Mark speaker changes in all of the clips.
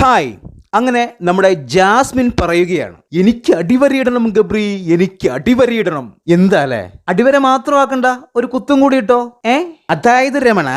Speaker 1: Hi. അങ്ങനെ നമ്മുടെ Jasmine പറയുകയാണ് എനിക്ക് അടിവരയിടണം ഗബ്രി എനിക്ക് അടിവരയിടണം. എന്താ അല്ലേ? അടിവര മാത്രമാക്കണ്ട ഒരു കുത്തും കൂടി ഇട്ടോ? ഏ? അതായത് രമണ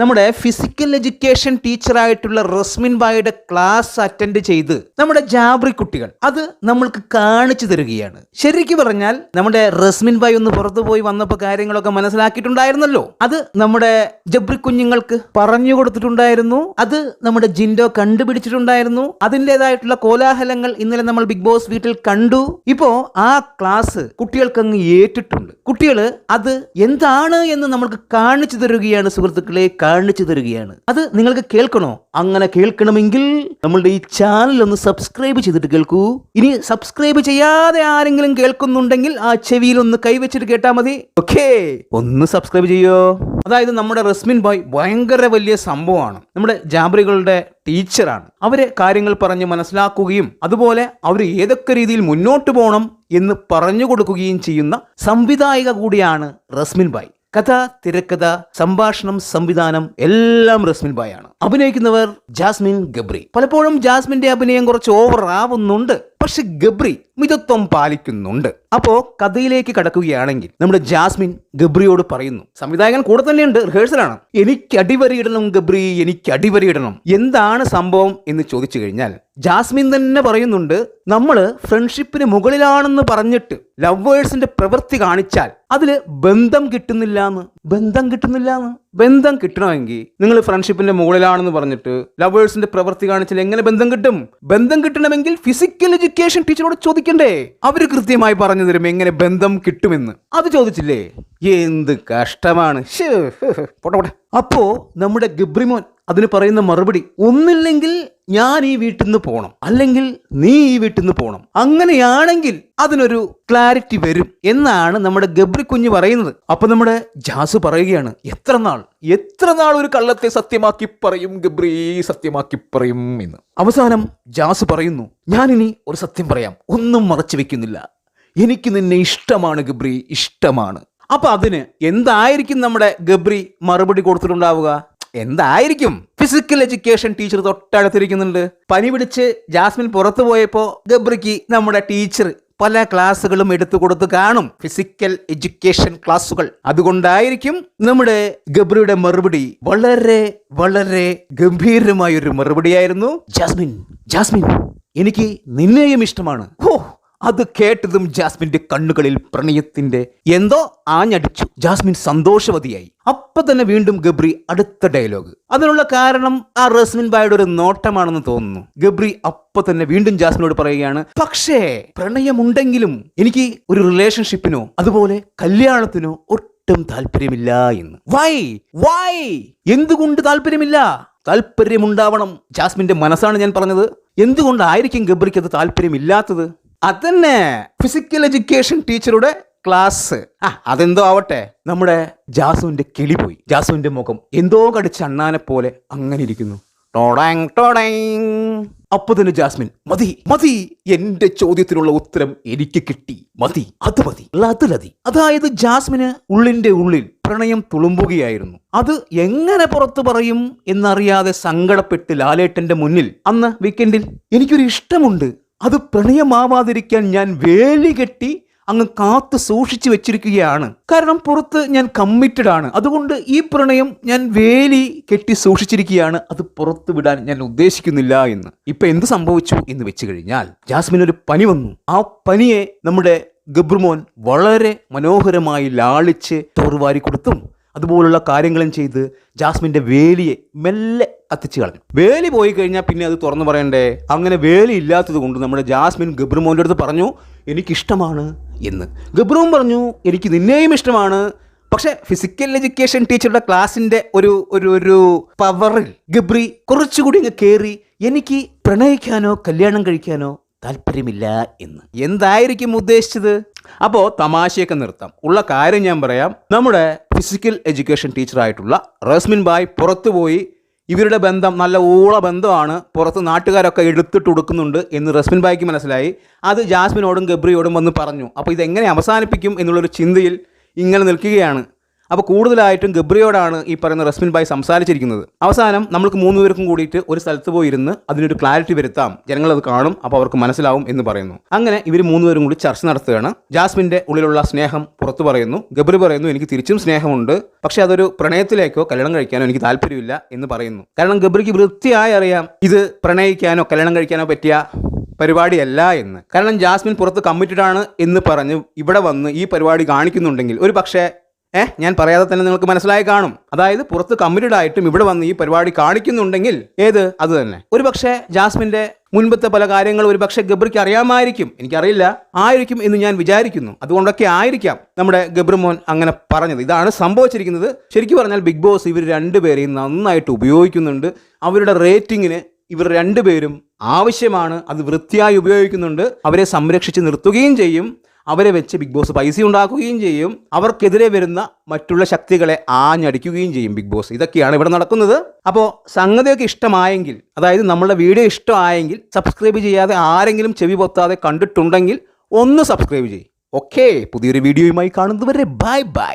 Speaker 1: നമ്മുടെ ഫിസിക്കൽ എഡ്യൂക്കേഷൻ ടീച്ചറായിട്ടുള്ള റസ്മിൻ ബായുടെ ക്ലാസ് അറ്റൻഡ് ചെയ്ത് നമ്മുടെ ജാബ്രി കുട്ടികൾ അത് നമ്മൾക്ക് കാണിച്ചു തരികയാണ്. ശരിക്കും പറഞ്ഞാൽ നമ്മുടെ റസ്മിൻ ബായ് ഒന്ന് പുറത്തു പോയി വന്നപ്പോൾ കാര്യങ്ങളൊക്കെ മനസ്സിലാക്കിയിട്ടുണ്ടായിരുന്നല്ലോ. അത് നമ്മുടെ ജബ്രി കുഞ്ഞുങ്ങൾക്ക് പറഞ്ഞു കൊടുത്തിട്ടുണ്ടായിരുന്നു. അത് നമ്മുടെ ജിൻഡോ കണ്ടുപിടിച്ചിട്ടുണ്ടായിരുന്നു. അതിന്റെതായിട്ടുള്ള കോലാഹലങ്ങൾ ഇന്നലെ നമ്മൾ ബിഗ് ബോസ് വീട്ടിൽ കണ്ടു. ഇപ്പോ ആ ക്ലാസ് കുട്ടികൾക്ക് അങ്ങ് ഏറ്റിട്ടുണ്ട്. കുട്ടികൾ അത് എന്താണ് എന്ന് നമ്മൾക്ക് കാണിച്ചു തരികയാണ് സുഹൃത്തുക്കളെ കാണിച്ചു തരുകയാണ്. അത് നിങ്ങൾക്ക് കേൾക്കണോ? അങ്ങനെ കേൾക്കണമെങ്കിൽ നമ്മളുടെ ഈ ചാനൽ ഒന്ന് സബ്സ്ക്രൈബ് ചെയ്തിട്ട് കേൾക്കൂ. ഇനി സബ്സ്ക്രൈബ് ചെയ്യാതെ ആരെങ്കിലും കേൾക്കുന്നുണ്ടെങ്കിൽ ആ ചെവിയിൽ ഒന്ന് കൈവച്ചിട്ട് കേട്ടാ മതി. ഓക്കേ ഒന്ന് സബ്സ്ക്രൈബ് ചെയ്യോ? അതായത് നമ്മുടെ റസ്മിൻ ബോയ് ഭയങ്കര വലിയ സംഭവമാണ്. നമ്മുടെ ജാബ്രികളുടെ ടീച്ചറാണ്. അവരെ കാര്യങ്ങൾ പറഞ്ഞ് മനസ്സിലാക്കുകയും അതുപോലെ അവർ ഏതൊക്കെ രീതിയിൽ മുന്നോട്ട് പോകണം എന്ന് പറഞ്ഞു കൊടുക്കുകയും ചെയ്യുന്ന സംവിധായിക കൂടിയാണ് റസ്മിൻ ബായ് കഥ തിരക്കഥ സംഭാഷണം സംവിധാനം എല്ലാം റസ്മിൻ ബായാണ്. അഭിനയിക്കുന്നവർ ജാസ്മിൻ ഗബ്രി. പലപ്പോഴും ജാസ്മിന്റെ അഭിനയം കുറച്ച് ഓവർ ആവുന്നുണ്ട്. പക്ഷെ ഗബ്രി മിതത്വം പാലിക്കുന്നുണ്ട്. അപ്പോ കഥയിലേക്ക് കടക്കുകയാണെങ്കിൽ നമ്മുടെ ജാസ്മിൻ ഗബ്രിയോട് പറയുന്നു സംവിധായകൻ കൂടെ തന്നെയുണ്ട് റിഹേഴ്സലാണ്. എനിക്ക് അടിവരയിടണം ഗബ്രി എനിക്ക് അടിവരയിടണം. എന്താണ് സംഭവം? എന്ന് ചോദിച്ചു കഴിഞ്ഞാൽ ജാസ്മിൻ തന്നെ പറയുന്നുണ്ട് നമ്മൾ ഫ്രണ്ട്ഷിപ്പിന് മുകളിലാണെന്ന് പറഞ്ഞിട്ട് ലവേഴ്സിന്റെ പ്രവൃത്തി കാണിച്ചാൽ അതിൽ ബന്ധം കിട്ടുന്നില്ല എന്ന് ബന്ധം കിട്ടുന്നില്ല എന്ന് ബന്ധം കിട്ടണമെങ്കിൽ നിങ്ങൾ ഫ്രണ്ട്ഷിപ്പിന്റെ മുകളിലാണെന്ന് പറഞ്ഞിട്ട് ലവേഴ്സിന്റെ പ്രവൃത്തി കാണിച്ചാൽ എങ്ങനെ ബന്ധം കിട്ടും? ബന്ധം കിട്ടണമെങ്കിൽ ഫിസിക്കൽ എഡ്യൂക്കേഷൻ ടീച്ചറോട് ചോദിക്കണ്ടേ? അവർ കൃത്യമായി പറഞ്ഞു തരും എങ്ങനെ ബന്ധം കിട്ടുമെന്ന്. അത് ചോദിച്ചില്ലേ? എന്ത് കഷ്ടമാണ്. പോട്ടെ പോട്ടെ. അപ്പോ നമ്മുടെ ഗബ്രിമോൻ അതിന് പറയുന്ന മറുപടി ഒന്നില്ലെങ്കിൽ ഞാൻ ഈ വീട്ടിൽ നിന്ന് പോകണം അല്ലെങ്കിൽ നീ ഈ വീട്ടിൽ നിന്ന് പോകണം അങ്ങനെയാണെങ്കിൽ അതിനൊരു ക്ലാരിറ്റി വരും എന്നാണ് നമ്മുടെ ഗബ്രി കുഞ്ഞ് പറയുന്നത്. അപ്പൊ നമ്മുടെ ജാസ് പറയുകയാണ് എത്ര നാൾ? എത്ര നാൾ ഒരു കള്ളത്തെ സത്യമാക്കി പറയും ഗബ്രി? സത്യമാക്കി പറയും എന്ന്. അവസാനം ജാസ് പറയുന്നു ഞാനിനി ഒരു സത്യം പറയാം. ഒന്നും മറച്ചു വെക്കുന്നില്ല. എനിക്ക് നിന്നെ ഇഷ്ടമാണ് ഗബ്രി ഇഷ്ടമാണ്. അപ്പൊ അതിന് എന്തായിരിക്കും നമ്മുടെ ഗബ്രി മറുപടി കൊടുത്തിട്ടുണ്ടാവുക? എന്തായിരിക്കും? ഫിസിക്കൽ എഡ്യൂക്കേഷൻ ടീച്ചർ തൊട്ടടുത്തിരിക്കുന്നുണ്ട്. പനി പിടിച്ച് ജാസ്മിൻ പുറത്തു പോയപ്പോ ഗബ്രിക്ക് നമ്മുടെ ടീച്ചർ പല ക്ലാസ്സുകളും എടുത്തു കൊടുത്ത് കാണും. ഫിസിക്കൽ എഡ്യൂക്കേഷൻ ക്ലാസ്സുകൾ അതുകൊണ്ടായിരിക്കും നമ്മുടെ ഗബ്രിയുടെ മറുപടി വളരെ വളരെ ഗംഭീരമായ ഒരു മറുപടിയായിരുന്നു. ജാസ്മിൻ ജാസ്മിൻ എനിക്ക് നിന്നെയും ഇഷ്ടമാണ്. ഹോ അത് കേട്ടതും ജാസ്മിന്റെ കണ്ണുകളിൽ പ്രണയത്തിന്റെ എന്തോ ആഞ്ഞടിച്ചു. ജാസ്മിൻ സന്തോഷവതിയായി. അപ്പൊ തന്നെ വീണ്ടും ഗബ്രി അടുത്ത ഡയലോഗ്. അതിനുള്ള കാരണം ആ റസ്മിൻ ബായുടെ ഒരു നോട്ടമാണെന്ന് തോന്നുന്നു. ഗബ്രി അപ്പൊ തന്നെ വീണ്ടും ജാസ്മിനോട് പറയുകയാണ് പക്ഷേ പ്രണയമുണ്ടെങ്കിലും എനിക്ക് ഒരു റിലേഷൻഷിപ്പിനോ അതുപോലെ കല്യാണത്തിനോ ഒട്ടും താല്പര്യമില്ല എന്ന്. വൈ വൈ എന്തുകൊണ്ട് താല്പര്യമില്ല? താല്പര്യമുണ്ടാവണം. ജാസ്മിന്റെ മനസ്സാണ് ഞാൻ പറഞ്ഞത്. എന്തുകൊണ്ടായിരിക്കും ഗബ്രിക്ക് അത് താല്പര്യമില്ലാത്തത്? അതന്നെ. ഫിസിക്കൽ എഡ്യൂക്കേഷൻ ടീച്ചറുടെ ക്ലാസ് ആ അതെന്തോ ആവട്ടെ. നമ്മുടെ ജാസുവിന്റെ കിളി പോയി. ജാസുവിന്റെ മുഖം എന്തോ കടിച്ച അണ്ണാനെ പോലെ അങ്ങനെ ഇരിക്കുന്നു. ടോടാങ് അപ്പൊ തന്നെ ജാസ്മിൻ മതി മതി. എന്റെ ചോദ്യത്തിനുള്ള ഉത്തരം എനിക്ക് കിട്ടി. മതി അത് മതി അതിലതി അതായത് ജാസ്മിന് ഉള്ളിന്റെ ഉള്ളിൽ പ്രണയം തുളുമ്പുകയായിരുന്നു. അത് എങ്ങനെ പുറത്തു പറയും എന്നറിയാതെ സങ്കടപ്പെട്ട് ലാലേട്ടന്റെ മുന്നിൽ അന്ന് വീക്കെൻഡിൽ എനിക്കൊരു ഇഷ്ടമുണ്ട്. അത് പ്രണയമാവാതിരിക്കാൻ ഞാൻ വേലി കെട്ടി അങ്ങ് കാത്തു സൂക്ഷിച്ചു വെച്ചിരിക്കുകയാണ്. കാരണം പുറത്ത് ഞാൻ കമ്മിറ്റഡ് ആണ്. അതുകൊണ്ട് ഈ പ്രണയം ഞാൻ വേലി കെട്ടി സൂക്ഷിച്ചിരിക്കുകയാണ്. അത് പുറത്തു വിടാൻ ഞാൻ ഉദ്ദേശിക്കുന്നില്ല എന്ന്. ഇപ്പൊ എന്ത് സംഭവിച്ചു എന്ന് വെച്ച് കഴിഞ്ഞാൽ ജാസ്മിൻ ഒരു പനി വന്നു. ആ പനിയെ നമ്മുടെ ഗബ്രുമോൻ വളരെ മനോഹരമായി ലാളിച്ച് തോറുവാരി കൊടുത്തും അതുപോലുള്ള കാര്യങ്ങളും ചെയ്ത് ജാസ്മിന്റെ വേലിയെ മെല്ലെ കത്തിച്ച് കളഞ്ഞു. വേലി പോയി കഴിഞ്ഞാൽ പിന്നെ അത് തുറന്നു പറയണ്ടേ? അങ്ങനെ വേലി ഇല്ലാത്തത് കൊണ്ട് നമ്മുടെ ജാസ്മിൻ ഗബ്രുമോന്റെ അടുത്ത് പറഞ്ഞു എനിക്കിഷ്ടമാണ് എന്ന്. ഗബ്രുവും പറഞ്ഞു എനിക്ക് നിന്നെയും ഇഷ്ടമാണ്. പക്ഷേ ഫിസിക്കൽ എഡ്യൂക്കേഷൻ ടീച്ചറുടെ ക്ലാസ്സിന്റെ ഒരു ഒരു ഒരു പവറിൽ ഗബ്രി കുറച്ചുകൂടി അങ്ങ് കയറി എനിക്ക് പ്രണയിക്കാനോ കല്യാണം കഴിക്കാനോ താല്പര്യമില്ല എന്ന്. എന്തായിരിക്കും ഉദ്ദേശിച്ചത്? അപ്പോൾ തമാശയൊക്കെ നിർത്താം. ഉള്ള കാര്യം ഞാൻ പറയാം. നമ്മുടെ ഫിസിക്കൽ എഡ്യൂക്കേഷൻ ടീച്ചറായിട്ടുള്ള റസ്മിൻ ബായ് പുറത്തുപോയി ഇവരുടെ ബന്ധം നല്ല ഊള ബന്ധമാണ്. പുറത്ത് നാട്ടുകാരൊക്കെ എടുത്തിട്ട് കൊടുക്കുന്നുണ്ട് എന്ന് റസ്മിൻ ബായിക്ക് മനസ്സിലായി. അത് ജാസ്മിനോടും ഗബ്രിയോടും വന്ന് പറഞ്ഞു. അപ്പോൾ ഇതെങ്ങനെ അവസാനിപ്പിക്കും എന്നുള്ളൊരു ചിന്തയിൽ ഇങ്ങനെ നിൽക്കുകയാണ്. അപ്പോൾ കൂടുതലായിട്ടും ഗബ്രിയോടാണ് ഈ പറയുന്ന റസ്മിൻ ബായ് സംസാരിച്ചിരിക്കുന്നത്. അവസാനം നമ്മൾക്ക് മൂന്ന് പേർക്കും കൂടിയിട്ട് ഒരു സ്ഥലത്ത് പോയി ഇരുന്ന് അതിനൊരു ക്ലാരിറ്റി വരുത്താം. ജനങ്ങൾ അത് കാണും അപ്പോൾ അവർക്ക് മനസ്സിലാവും എന്ന് പറയുന്നു. അങ്ങനെ ഇവർ മൂന്നുപേരും കൂടി ചർച്ച നടത്തുകയാണ്. ജാസ്മിന്റെ ഉള്ളിലുള്ള സ്നേഹം പുറത്തു പറയുന്നു. ഗബ്രി പറയുന്നു എനിക്ക് തിരിച്ചും സ്നേഹമുണ്ട്. പക്ഷേ അതൊരു പ്രണയത്തിലേക്കോ കല്യാണം കഴിക്കാനോ എനിക്ക് താല്പര്യമില്ല എന്ന് പറയുന്നു. കാരണം ഗബ്രിക്ക് വൃത്തിയായി അറിയാം ഇത് പ്രണയിക്കാനോ കല്യാണം കഴിക്കാനോ പറ്റിയ പരിപാടിയല്ല എന്ന്. കാരണം ജാസ്മിൻ പുറത്ത് കമ്മിറ്റഡ് ആണ് എന്ന് പറഞ്ഞ് ഇവിടെ വന്ന് ഈ പരിപാടി കാണിക്കുന്നുണ്ടെങ്കിൽ ഒരു പക്ഷേ ഏഹ് ഞാൻ പറയാതെ തന്നെ നിങ്ങൾക്ക് മനസ്സിലായി കാണും. അതായത് പുറത്ത് കമ്മിറ്റഡ് ആയിട്ടും ഇവിടെ വന്ന് ഈ പരിപാടി കാണിക്കുന്നുണ്ടെങ്കിൽ ഏത്? അത് തന്നെ. ഒരു പക്ഷേ ജാസ്മിന്റെ മുൻപത്തെ പല കാര്യങ്ങളും ഒരു പക്ഷേ ഗബ്രിക്ക് അറിയാമായിരിക്കും. എനിക്കറിയില്ല. ആയിരിക്കും എന്ന് ഞാൻ വിചാരിക്കുന്നു. അതുകൊണ്ടൊക്കെ ആയിരിക്കാം നമ്മുടെ ഗബ്രുമോൻ അങ്ങനെ പറഞ്ഞത്. ഇതാണ് സംഭവിച്ചിരിക്കുന്നത്. ശരിക്കും പറഞ്ഞാൽ ബിഗ് ബോസ് ഇവർ രണ്ടുപേരെയും നന്നായിട്ട് ഉപയോഗിക്കുന്നുണ്ട്. അവരുടെ റേറ്റിങ്ങിന് ഇവർ രണ്ടുപേരും ആവശ്യമാണ്. അത് വൃത്തിയായി ഉപയോഗിക്കുന്നുണ്ട്. അവരെ സംരക്ഷിച്ച് നിർത്തുകയും ചെയ്യും. അവരെ വെച്ച് ബിഗ് ബോസ് പൈസ ഉണ്ടാക്കുകയും ചെയ്യും. അവർക്കെതിരെ വരുന്ന മറ്റുള്ള ശക്തികളെ ആഞ്ഞടിക്കുകയും ചെയ്യും ബിഗ് ബോസ് ഇതൊക്കെയാണ് ഇവിടെ നടക്കുന്നത്. അപ്പോൾ സംഗതിയൊക്കെ ഇഷ്ടമായെങ്കിൽ അതായത് നമ്മളുടെ വീഡിയോ ഇഷ്ടമായെങ്കിൽ സബ്സ്ക്രൈബ് ചെയ്യാതെ ആരെങ്കിലും ചെവി പൊത്താതെ കണ്ടിട്ടുണ്ടെങ്കിൽ ഒന്ന് സബ്സ്ക്രൈബ് ചെയ്യും. ഓക്കെ പുതിയൊരു വീഡിയോയുമായി കാണുന്നതുവരെ ബൈ ബൈ